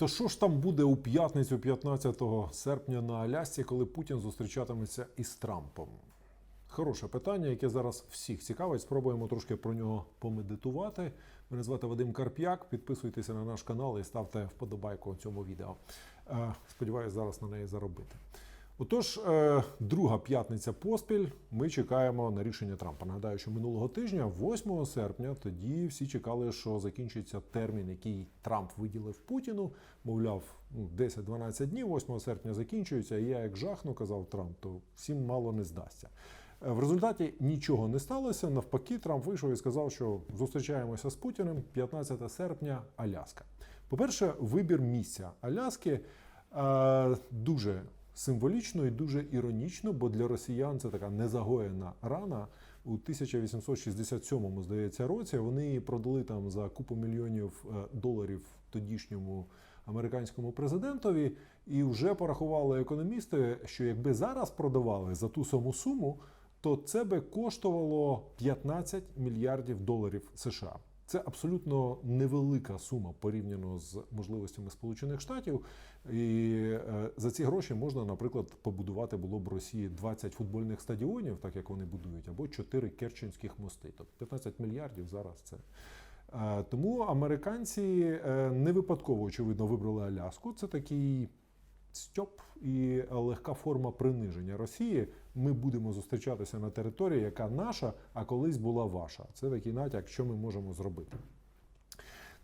То що ж там буде у п'ятницю, 15 серпня на Алясці, коли Путін зустрічатиметься із Трампом? Хороше питання, яке зараз всіх цікавить. Спробуємо трошки про нього помедитувати. Мене звати Вадим Карп'як. Підписуйтеся на наш канал і ставте вподобайку цьому відео. Е, Сподіваюсь, зараз на неї заробити. Отож, е, друга п'ятниця поспіль. Ми чекаємо на рішення Трампа. Нагадаю, що минулого тижня, 8 серпня, тоді всі чекали, що закінчиться термін, який Трамп виділив Путіну. Мовляв, ну, 10-12 днів, 8 серпня закінчується. І я як жахну, казав Трамп, то всім мало не здасться. Е, В результаті нічого не сталося. Навпаки, Трамп вийшов і сказав, що зустрічаємося з Путіним 15 серпня, Аляска. По-перше, вибір місця Аляски е, дуже символічно і дуже іронічно, бо для росіян це така незагоєна рана. У 1867, здається, році вони її продали там за купу мільйонів е, доларів тодішньому американському президентові, і вже порахували економісти, що якби зараз продавали за ту саму суму, то це би коштувало 15 мільярдів доларів США. Це абсолютно невелика сума порівняно з можливостями Сполучених Штатів. І е, за ці гроші можна, наприклад, побудувати було б Росії 20 футбольних стадіонів, так як вони будують, або 4 керченських мости. Тобто 15 мільярдів зараз це. Е, Тому американці е, не випадково, очевидно, вибрали Аляску. Це такий стьоп і легка форма приниження Росії. Ми будемо зустрічатися на території, яка наша, а колись була ваша. Це такий натяк, що ми можемо зробити.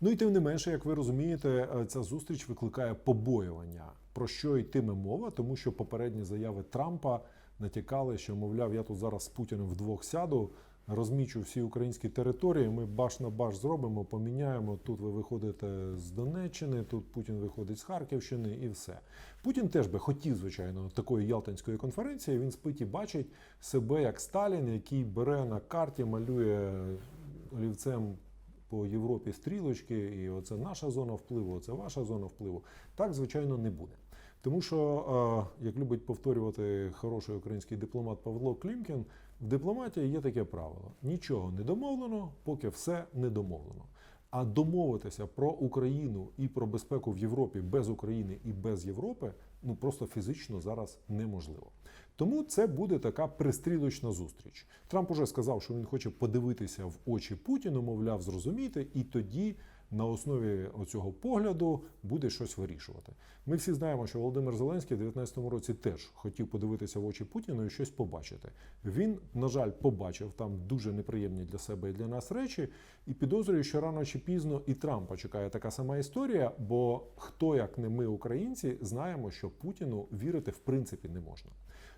Ну і тим не менше, як ви розумієте, е, ця зустріч викликає побоювання. Про що йтиме мова, тому що попередні заяви Трампа натякали, що, мовляв, я тут зараз з Путіним вдвох сяду, розмічу всі українські території. Ми баш на баш зробимо, поміняємо. Тут ви виходите з Донеччини, тут Путін виходить з Харківщини, і все. Путін теж би хотів, звичайно, такої Ялтинської конференції. Він спить і бачить себе як Сталін, який бере на карті, малює олівцем по Європі стрілочки, і оце наша зона впливу, оце ваша зона впливу. Так, звичайно, не буде. Тому що, е, як любить повторювати хороший український дипломат Павло Клімкін, в дипломатії є таке правило: нічого не домовлено, поки все не домовлено. А домовитися про Україну і про безпеку в Європі без України і без Європи ну просто фізично зараз неможливо. Тому це буде така пристрілочна зустріч. Трамп уже сказав, що він хоче подивитися в очі Путіну, мовляв, зрозуміти, і тоді на основі цього погляду буде щось вирішувати. Ми всі знаємо, що Володимир Зеленський в 2019 році теж хотів подивитися в очі Путіну і щось побачити. Він, на жаль, побачив там дуже неприємні для себе і для нас речі, і підозрюю, що рано чи пізно і Трампа чекає така сама історія. Бо хто як не ми, українці, знаємо, що Путіну вірити в принципі не можна.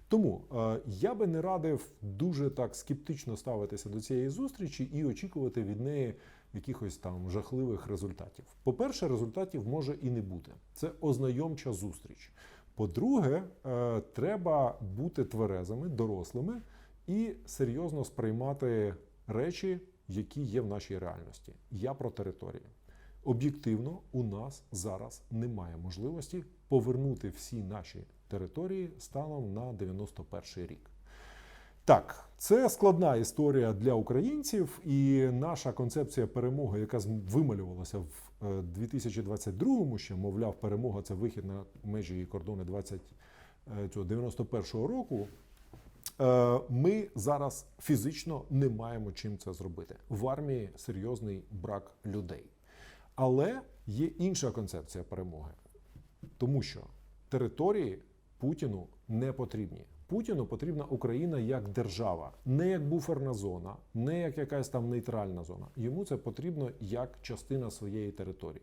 Тому е, я би не радив дуже так скептично ставитися до цієї зустрічі і очікувати від неї якихось там жахливих результатів. По-перше, результатів може і не бути. Це ознайомча зустріч. По-друге, е, треба бути тверезими, дорослими і серйозно сприймати речі, які є в нашій реальності. Я про території. Об'єктивно, у нас зараз немає можливості повернути всі наші території станом на 91 рік. Так, це складна історія для українців, і наша концепція перемоги, яка вималювалася в е, 2022-му, ще мовляв, перемога це вихід на межі і кордони 20, е, цього 91-го року. Е, Ми зараз фізично не маємо чим це зробити. В армії серйозний брак людей. Але є інша концепція перемоги, тому що території Путіну не потрібні. Путіну потрібна Україна як держава, не як буферна зона, не як якась там нейтральна зона. Йому це потрібно як частина своєї території.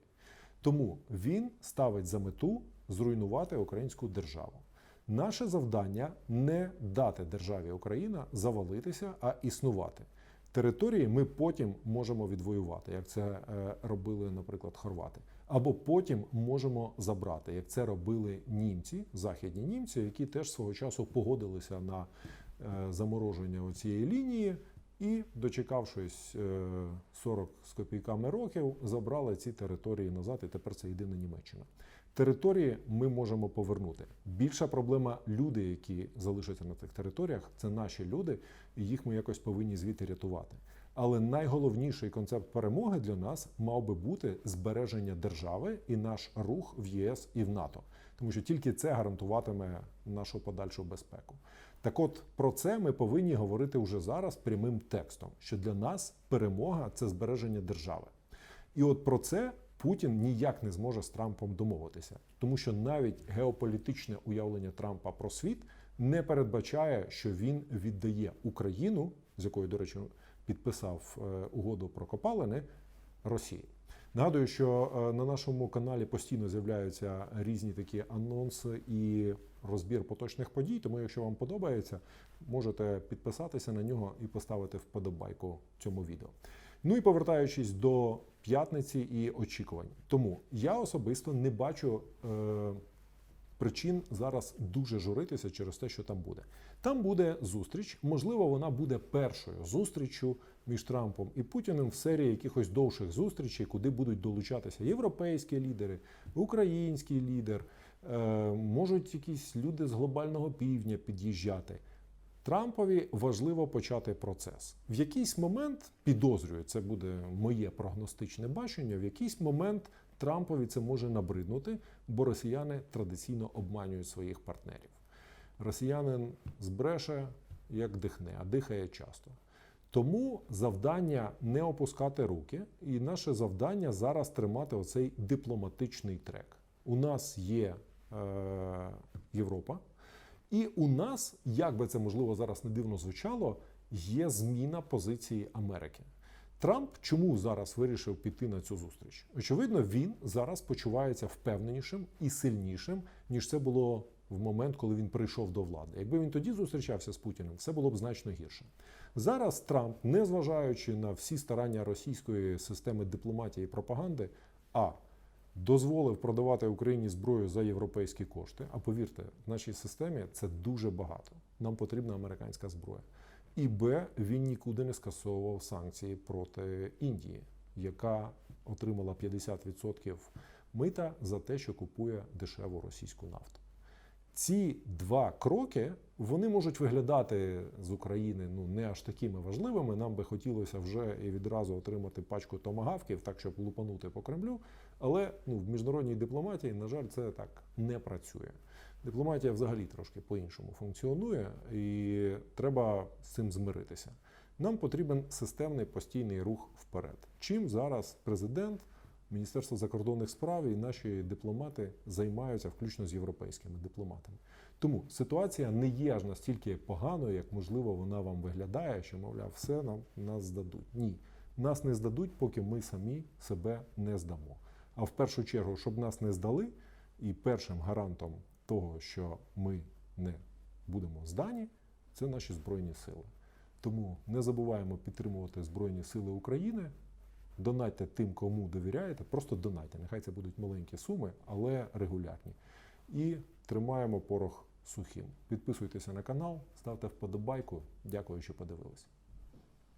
Тому він ставить за мету зруйнувати українську державу. Наше завдання не дати державі Україна завалитися, а існувати. Території ми потім можемо відвоювати, як це е, робили, наприклад, хорвати. Або потім можемо забрати, як це робили німці, західні німці, які теж свого часу погодилися на е, замороження цієї лінії і, дочекавшись е, 40 з копійками років, забрали ці території назад, і тепер це єдина Німеччина. Території ми можемо повернути. Більша проблема люди, які залишаться на цих територіях, це наші люди, і їх ми якось повинні звідти рятувати. Але найголовніший концепт перемоги для нас мав би бути збереження держави і наш рух в ЄС і в НАТО, тому що тільки це гарантуватиме нашу подальшу безпеку. Так от про це ми повинні говорити вже зараз прямим текстом, що для нас перемога це збереження держави. І от про це Путін ніяк не зможе з Трампом домовитися, тому що навіть геополітичне уявлення Трампа про світ не передбачає, що він віддає Україну, з якою, до речі, підписав е, угоду про копалини Росії. Нагадую, що е, на нашому каналі постійно з'являються різні такі анонси і розбір поточних подій. Тому, якщо вам подобається, можете підписатися на нього і поставити вподобайку цьому відео. Ну і повертаючись до п'ятниці і очікувань. Тому я особисто не бачу е, причин зараз дуже журитися через те, що там буде. Там буде зустріч, можливо, вона буде першою зустріччю між Трампом і Путіним в серії якихось довших зустрічей, куди будуть долучатися європейські лідери, український лідер, е, можуть якісь люди з глобального півдня під'їжджати. Трампові важливо почати процес. В якийсь момент підозрюю, це буде моє прогностичне бачення. В якийсь момент Трампові це може набриднути, бо росіяни традиційно обманюють своїх партнерів. Росіянин збреше, як дихне, а дихає часто. Тому завдання не опускати руки, і наше завдання зараз тримати оцей дипломатичний трек. У нас є е, Європа, і у нас, як би це можливо зараз не дивно звучало, є зміна позиції Америки. Трамп чому зараз вирішив піти на цю зустріч? Очевидно, він зараз почувається впевненішим і сильнішим, ніж це було в момент, коли він прийшов до влади. Якби він тоді зустрічався з Путіним, все було б значно гірше. Зараз Трамп, незважаючи на всі старання російської системи дипломатії і пропаганди, а дозволив продавати Україні зброю за європейські кошти. А повірте, в нашій системі це дуже багато. Нам потрібна американська зброя. І Б, він нікуди не скасовував санкції проти Індії, яка отримала 50% мита за те, що купує дешеву російську нафту. Ці два кроки вони можуть виглядати з України ну не аж такими важливими. Нам би хотілося вже і відразу отримати пачку томагавків, так щоб лупанути по Кремлю. Але ну, в міжнародній дипломатії, на жаль, це так не працює. Дипломатія взагалі трошки по-іншому функціонує, і треба з цим змиритися. Нам потрібен системний постійний рух вперед. Чим зараз президент, Міністерство закордонних справ і наші дипломати займаються, включно з європейськими дипломатами. Тому ситуація не є аж настільки поганою, як можливо вона вам виглядає, що мовляв, все нам нас здадуть. Ні, нас не здадуть, поки ми самі себе не здамо. А в першу чергу, щоб нас не здали, і першим гарантом того, що ми не будемо здані, це наші збройні сили. Тому не забуваємо підтримувати Збройні Сили України. Донайте тим, кому довіряєте, просто донайте. Нехай це будуть маленькі суми, але регулярні. І тримаємо порох сухим. Підписуйтеся на канал, ставте вподобайку. Дякую, що подивилися.